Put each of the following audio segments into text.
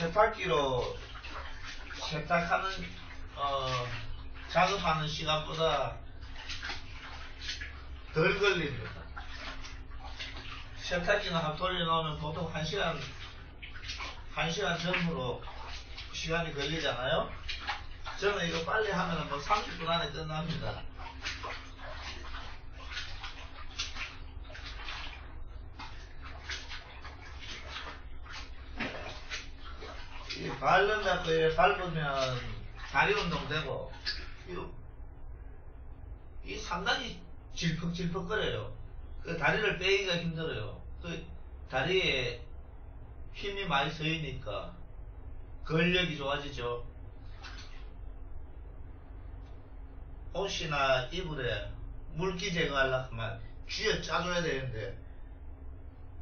세탁기로 세탁하는 어 작업하는 시간보다 덜 걸립니다. 세탁기는 한 돌려놓으면 보통 1시간 1시간 전후로 시간이 걸리잖아요. 저는 이거 빨리 하면 뭐 30분 안에 끝납니다. 발른 잡고 이렇게 밟으면 다리 운동 되고 이거 이 상당히 질퍽질퍽거려요. 그 다리를 빼기가 힘들어요. 그 다리에 힘이 많이 서이니까 근력이 좋아지죠. 옷이나 이불에 물기 제거하려고 하면 쥐어 짜줘야 되는데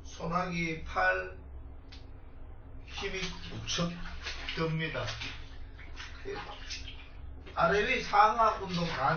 소나기 팔 힘이 무척 듭니다. 아래 위 상하 운동 다 돼.